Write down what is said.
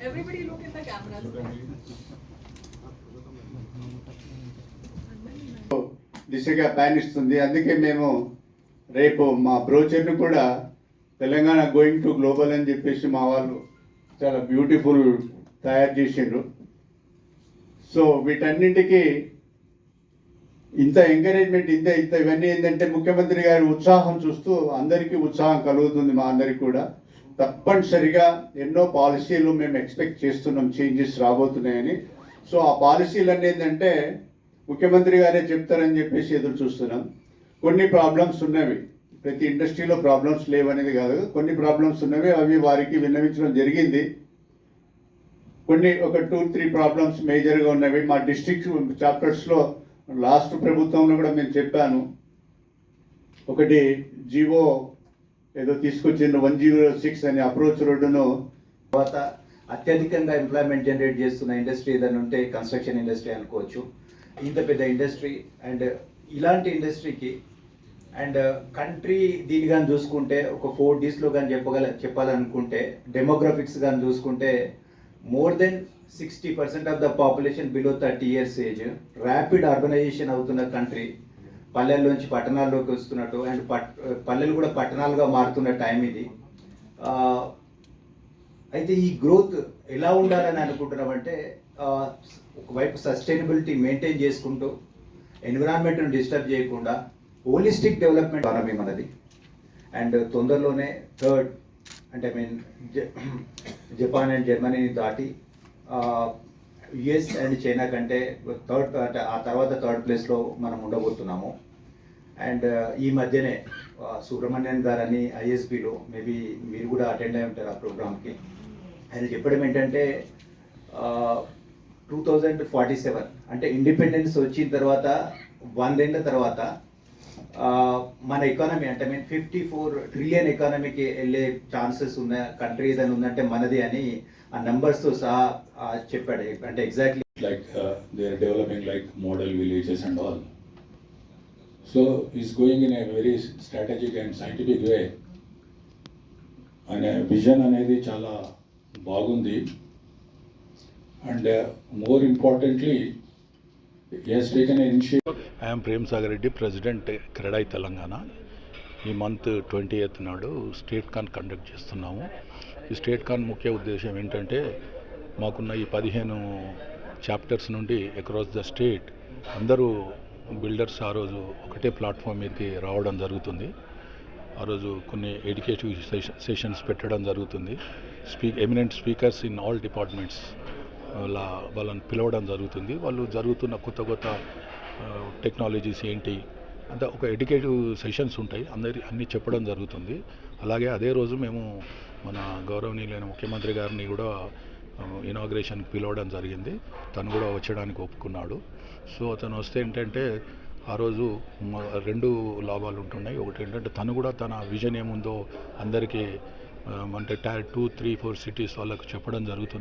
Everybody look in the cameras. దిశగా పయనిస్తుంది అందుకే మేము రేపు మా బ్రోచర్ని కూడా తెలంగాణ గోయింగ్ టు గ్లోబల్ అని చెప్పేసి మా వాళ్ళు చాలా బ్యూటిఫుల్ తయారు చేసిండ్రు సో వీటన్నింటికి ఇంత ఎంకరేజ్మెంట్ ఇంత ఇంత ఇవన్నీ ఏంటంటే ముఖ్యమంత్రి గారి ఉత్సాహం చూస్తూ అందరికీ ఉత్సాహం కలుగుతుంది మా అందరికి కూడా. తప్పనిసరిగా ఎన్నో పాలసీలు మేము ఎక్స్పెక్ట్ చేస్తున్నాం చేంజెస్ రాబోతున్నాయని. సో ఆ పాలసీలు ఏంటంటే ముఖ్యమంత్రి గారే చెప్తారని చెప్పేసి ఎదురు చూస్తున్నాం. కొన్ని ప్రాబ్లమ్స్ ఉన్నవి. ప్రతి ఇండస్ట్రీలో ప్రాబ్లమ్స్ లేవనేది కాదు. కొన్ని ప్రాబ్లమ్స్ ఉన్నవి అవి వారికి విన్నవించడం జరిగింది. కొన్ని ఒక టూ త్రీ ప్రాబ్లమ్స్ మేజర్గా ఉన్నవి. మా డిస్ట్రిక్ట్ చాప్టర్స్లో లాస్ట్ ప్రభుత్వంలో కూడా నేను చెప్పాను. ఒకటి జీవో ఏదో తీసుకొచ్చిండ్రు వన్ జీరో సిక్స్ అనే అప్రోచ్ రోడ్డును. తర్వాత అత్యధికంగా ఎంప్లాయ్మెంట్ జనరేట్ చేస్తున్న ఇండస్ట్రీ ఏదైనా ఉంటే కన్స్ట్రక్షన్ ఇండస్ట్రీ అనుకోవచ్చు. ఇంత పెద్ద ఇండస్ట్రీ అండ్ ఇలాంటి ఇండస్ట్రీకి అండ్ కంట్రీ దీని కానీ చూసుకుంటే ఒక ఫోర్ డీస్లో కానీ చెప్పగల చెప్పాలనుకుంటే డెమోగ్రఫిక్స్ కానీ చూసుకుంటే more than sixty percent of the population below thirty years age rapid urbanisation అవుతున్న కంట్రీ పల్లెల్లోంచి పట్టణాల్లోకి వస్తున్నట్టు అండ్ పట్ పల్లెలు కూడా పట్టణాలుగా మారుతున్న టైం ఇది. అయితే ఈ గ్రోత్ ఎలా ఉండాలని అనుకుంటున్నామంటే ఒకవైపు సస్టైనబిలిటీ మెయింటైన్ చేసుకుంటూ ఎన్విరాన్మెంట్ను డిస్టర్బ్ చేయకుండా హోలిస్టిక్ డెవలప్మెంట్ ఎకానమీ మనది అండ్ తొందరలోనే థర్డ్ అంటే ఐ మీన్ జపాన్ అండ్ జర్మనీని దాటి యుఎస్ అండ్ చైనా కంటే థర్డ్ అంటే ఆ తర్వాత థర్డ్ ప్లేస్లో మనం ఉండబోతున్నాము. అండ్ ఈ మధ్యనే సుబ్రహ్మణ్యన్ సుబ్రహ్మణ్యన్ గారని ఐఎస్బిలో మేబీ మీరు కూడా అటెండ్ అయి ఉంటారు ఆ ప్రోగ్రామ్కి ఆయన చెప్పడం ఏంటంటే టూ థౌజండ్ ఫార్టీ సెవెన్ అంటే ఇండిపెండెన్స్ వచ్చిన తర్వాత వందేళ్ళ తర్వాత మన ఎకానమీ అంటే మీన్ ఫిఫ్టీ ఫోర్ ట్రిలియన్ ఎకానమీకి వెళ్ళే ఛాన్సెస్ ఉన్న కంట్రీ ఏదైనా ఉందంటే మనది అని ఆ నెంబర్స్తో సహా చెప్పాడు. అంటే exactly like uh, they are developing like model villages and all. So he's going in a very strategic and scientific అనే విజన్ అనేది చాలా బాగుంది. And more importantly he's taken initiative I'm Prem Sagar Reddy president CREDAI Telangana ఈ month twenty eighth నాడు state con conduct చేస్తున్నాము. ఈ state కాన్ ముఖ్య ఉద్దేశం ఏంటంటే మాకున్న ఈ పదిహేను చాప్టర్స్ నుండి అక్రాస్ ద స్టేట్ అందరూ బిల్డర్స్ ఆ రోజు ఒకటే ప్లాట్ఫామ్ మీదకి రావడం జరుగుతుంది. ఆ రోజు కొన్ని ఎడ్యుకేటివ్ సెషన్స్ పెట్టడం జరుగుతుంది. Speak eminent speakers in all departments వాళ్ళ వాళ్ళని పిలవడం జరుగుతుంది. వాళ్ళు జరుగుతున్న కొత్త కొత్త టెక్నాలజీస్ ఏంటి? అంత ఒక ఎడ్యుకేటివ్ సెషన్స్ ఉంటాయి. అందరి అన్నీ చెప్పడం జరుగుతుంది. అలాగే అదే రోజు మేము మన గౌరవనీయులైన ముఖ్యమంత్రి గారిని కూడా ఇనాగ్రేషన్కి పిలవడం జరిగింది. తను కూడా వచ్చడానికి ఒప్పుకున్నాడు. సో అతను వస్తే ఏంటంటే ఆ రోజు రెండు లాభాలు ఉంటున్నాయి. ఒకటి ఏంటంటే తను కూడా తన విజన్ ఏముందో అందరికీ అంటే tier two three four cities వాళ్ళకు చెప్పడం జరుగుతుంది.